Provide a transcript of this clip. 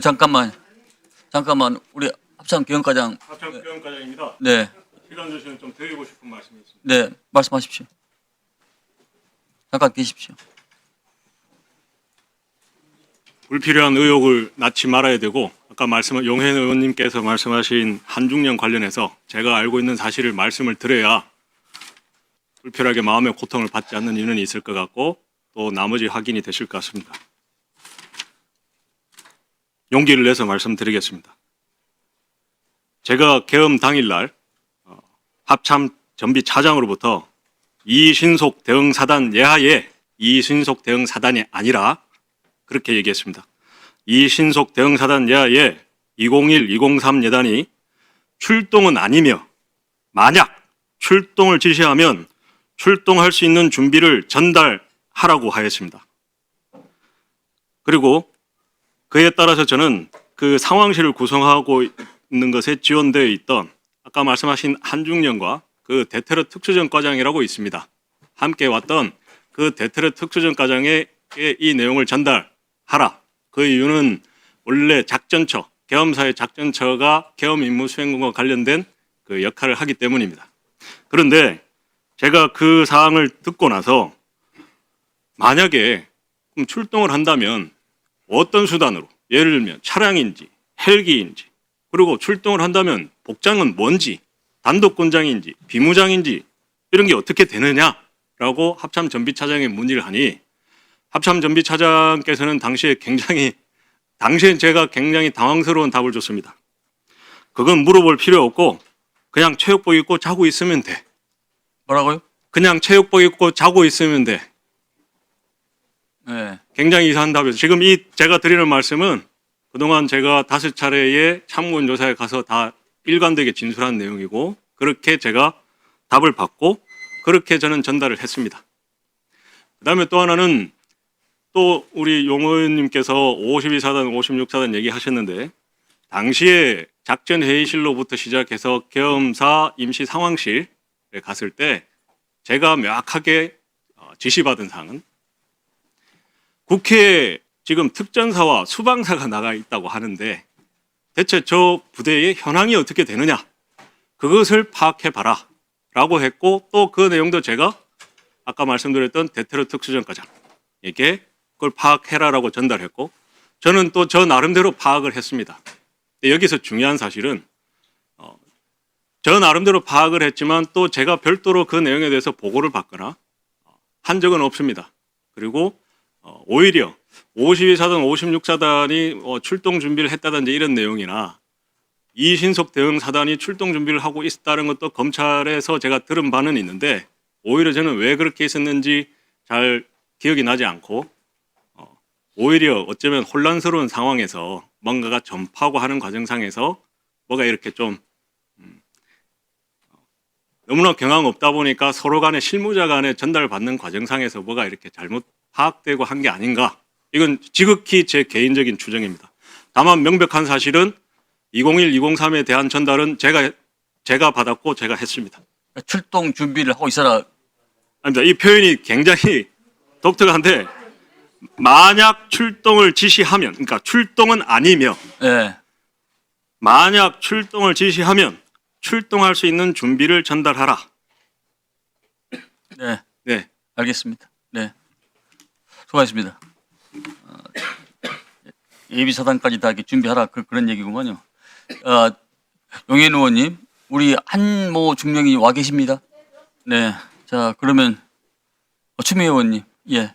그 잠깐만 잠깐만 우리 합참 기획과장 합참 교육과장입니다. 네 시간 주시면 좀 드리고 싶은 말씀이 있습니다. 네, 말씀하십시오. 잠깐 계십시오. 불필요한 의혹을 낳지 말아야 되고 아까 말씀 용현 의원님께서 말씀하신 한중령 관련해서 제가 알고 있는 사실을 말씀을 드려야 불필요하게 마음의 고통을 받지 않는 이유는 있을 것 같고 또 나머지 확인이 되실 것 같습니다. 용기를 내서 말씀드리겠습니다. 제가 계엄 당일날 어, 합참 전비 차장으로부터 이신속 대응사단 예하에 이신속 대응사단이 아니라 그렇게 얘기했습니다. 이신속 대응사단 예하에 201, 203 예단이 출동은 아니며 만약 출동을 지시하면 출동할 수 있는 준비를 전달하라고 하였습니다. 그리고 그에 따라서 저는 그 상황실을 구성하고 있는 것에 지원되어 있던 아까 말씀하신 한중령과 그 대테러 특수전 과장이라고 있습니다. 함께 왔던 그 대테러 특수전 과장에게 이 내용을 전달하라. 그 이유는 원래 작전처, 계엄사의 작전처가 계엄 임무 수행과 관련된 그 역할을 하기 때문입니다. 그런데 제가 그 사항을 듣고 나서 만약에 출동을 한다면 어떤 수단으로 예를 들면 차량인지 헬기인지 그리고 출동을 한다면 복장은 뭔지 단독 권장인지 비무장인지 이런 게 어떻게 되느냐라고 합참 전비 차장에 문의를 하니 합참 전비 차장께서는 당시에 굉장히 당시엔 제가 굉장히 당황스러운 답을 줬습니다. 그건 물어볼 필요 없고 그냥 체육복 입고 자고 있으면 돼. 뭐라고요? 그냥 체육복 입고 자고 있으면 돼. 네. 굉장히 이상한 답이에요. 지금 이 제가 드리는 말씀은 그동안 제가 다섯 차례의 참고인 조사에 가서 다 일관되게 진술한 내용이고 그렇게 제가 답을 받고 그렇게 저는 전달을 했습니다. 그다음에 또 하나는 또 우리 용 의원님께서 52사단, 56사단 얘기하셨는데 당시에 작전 회의실로부터 시작해서 계엄사 임시 상황실에 갔을 때 제가 명확하게 어, 지시받은 사항은 국회에 지금 특전사와 수방사가 나가 있다고 하는데 대체 저 부대의 현황이 어떻게 되느냐 그것을 파악해 봐라 라고 했고 또 그 내용도 제가 아까 말씀드렸던 대테러 특수전과장에게 그걸 파악해라라고 전달했고 저는 또 저 나름대로 파악을 했습니다. 여기서 중요한 사실은 어, 저 나름대로 파악을 했지만 또 제가 별도로 그 내용에 대해서 보고를 받거나 어, 한 적은 없습니다. 그리고 어, 오히려 52사단, 56사단이 어, 출동 준비를 했다든지 이런 내용이나 이신속 대응 사단이 출동 준비를 하고 있었다는 것도 검찰에서 제가 들은 바는 있는데 오히려 저는 왜 그렇게 있었는지 잘 기억이 나지 않고 어, 오히려 어쩌면 혼란스러운 상황에서 뭔가가 전파하고 하는 과정상에서 뭐가 이렇게 좀 음, 어, 너무나 경황 없다 보니까 서로 간에 실무자 간에 전달받는 과정상에서 뭐가 이렇게 잘못 파악되고 한 게 아닌가 이건 지극히 제 개인적인 추정입니다. 다만 명백한 사실은 201, 203에 대한 전달은 제가 제가 받았고 제가 했습니다. 출동 준비를 하고 있어라. 아닙니다. 이 표현이 굉장히 독특한데 만약 출동을 지시하면 그러니까 출동은 아니며 네. 만약 출동을 지시하면 출동할 수 있는 준비를 전달하라. 네. 네. 알겠습니다. 네. 수고하셨습니다. 어, 예비 사단까지 다 이렇게 준비하라 그, 그런 얘기구만요. 어, 용현 의원님, 우리 한모 중령이 와 계십니다. 네. 자 그러면 어, 추미 의원님, 예.